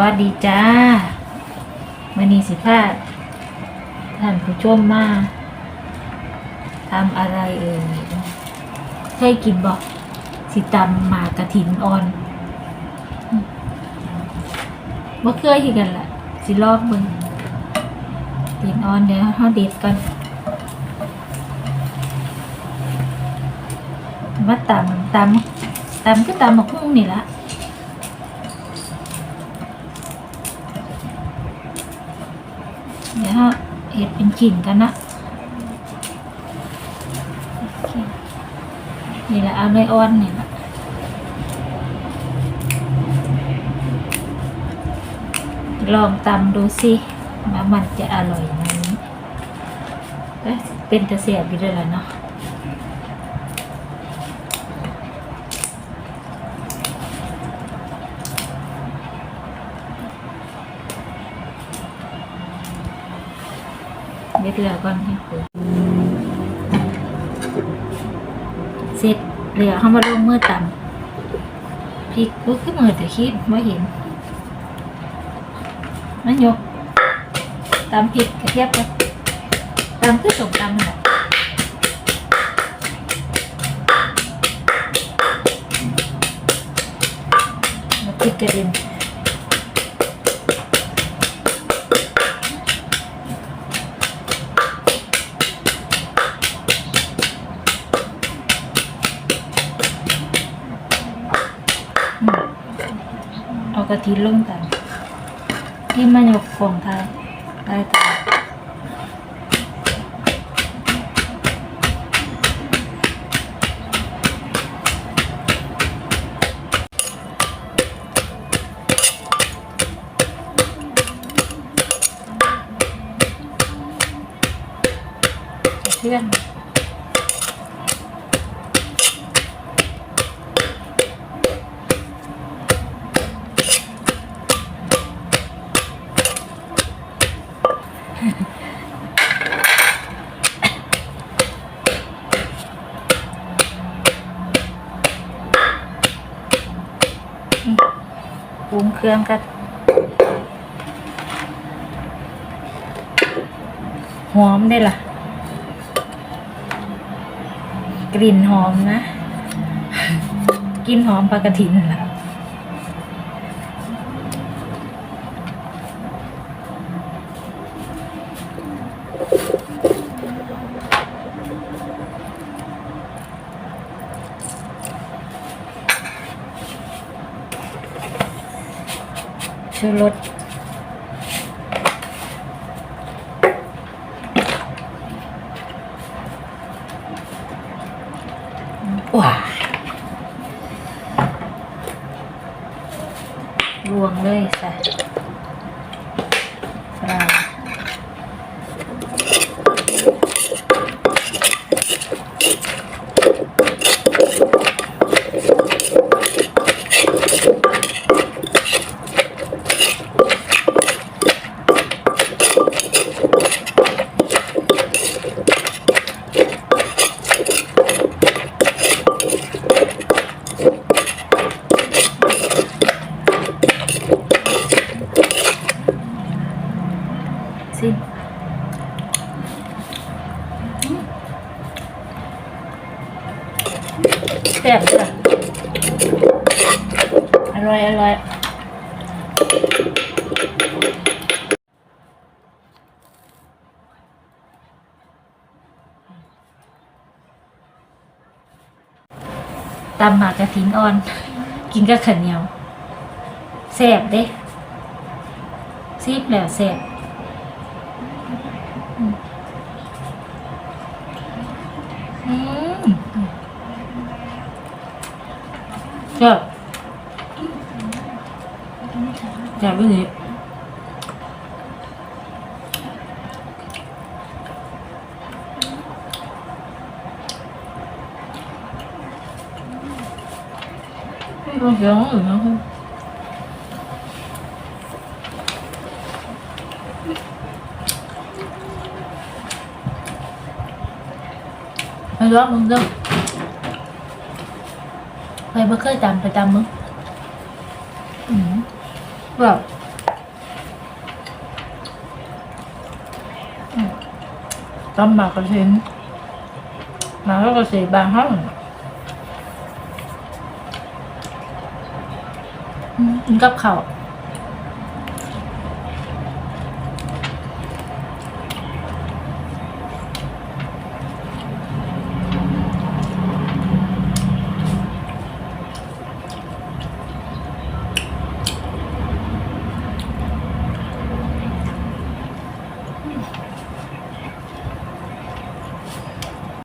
วัสดีจ้าวันนี้สิพาท่านผู้ชมมาทำอะไรเอ่ยเคยกินบอกสิตำหมากระถินอ่อนบ่เคยที่กันละสิลอกมึงถินอ่อนเดี๋ยวเขาเด็ดกันมาตำตำตำก็ตำหมกหุ้งนี่ละ เดี๋ยวเราเห็ดเป็นขินกันนะนี่แหละเอาเลยอ่อนนี่แหละลองตำดูสิว่ามันจะอร่อยไหมเป็นตะเสียบอยู่ด้วยล่ะเนาะ เด็ดแล้วก่อนให้คุเสร็จเหลือเข้ามาลงมือตำพริกก็ขึ้นมือแต่คิดไม่เห็นนั่นยกตำพริกกระเทียบกันตำคือสมตำน่ะพริกกระเด็น กะทิลงกันที่มันยกกล่องไทยได้ตาเพื่อน ปรุงเครื่องกันหอมได้ล่ะ กลิ่นหอมนะกลินหอมปลากระถินล่ะ ชูรสว้ารวงเลยใส่ แซ่บจ้ะอร่อย อร่อยตำหมากกระถินอ่อน กินกับข้าวเหนียวแซ่บเด้ซีบแล้วแซ่บ แซ่บแซ่บเลยไม่ต้องเสียงอื่นนะครับไปรอบมึง เคยบ่เคยตามไปตำมมึงแบบตำบากระสินมาแล้วก็ะสีบางห้องกับเขา